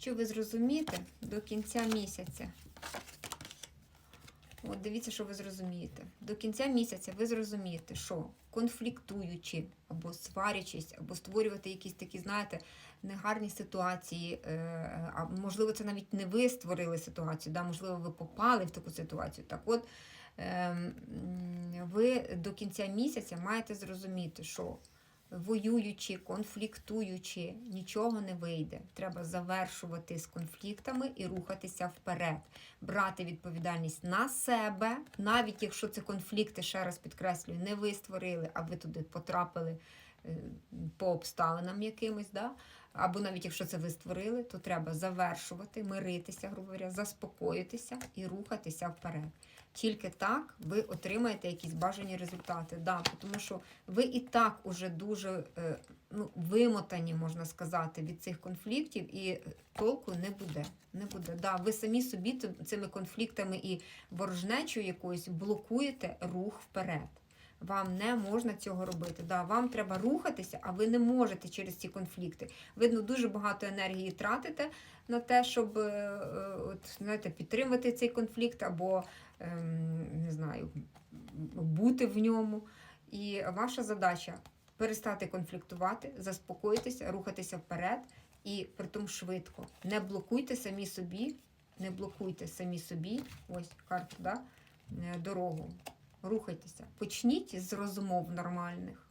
Що ви зрозумієте до кінця місяця? От дивіться, що ви зрозумієте. До кінця місяця ви зрозумієте, що конфліктуючи, або сварячись, або створювати якісь такі, знаєте, негарні ситуації, е, а можливо, це навіть не ви створили ситуацію, да? можливо, ви попали в таку ситуацію. Так от, ем, ви до кінця місяця маєте зрозуміти, що воюючи, конфліктуючи, нічого не вийде. Треба завершувати з конфліктами і рухатися вперед, брати відповідальність на себе, навіть якщо це конфлікти, ще раз підкреслюю, не ви створили, а ви туди потрапили е, по обставинам якимось, да? або навіть якщо це ви створили, то треба завершувати, миритися, грубо говоря, заспокоїтися і рухатися вперед. Тільки так ви отримаєте якісь бажані результати. Да, тому що ви і так уже дуже е, ну, вимотані, можна сказати, від цих конфліктів, і толку не буде. Не буде. Да, ви самі собі цими конфліктами і ворожнечою якоюсь блокуєте рух вперед. Вам не можна цього робити. Да, вам треба рухатися, а ви не можете через ці конфлікти. Видно, дуже багато енергії тратите на те, щоб е, е, от, знаєте, підтримувати цей конфлікт або ем, не знаю, бути в ньому. І ваша задача перестати конфліктувати, заспокоїтися, рухатися вперед і притом швидко. Не блокуйте самі собі, не блокуйте самі собі, ось карту, да, е, дорогу. Рухайтеся. Почніть з розмов нормальних.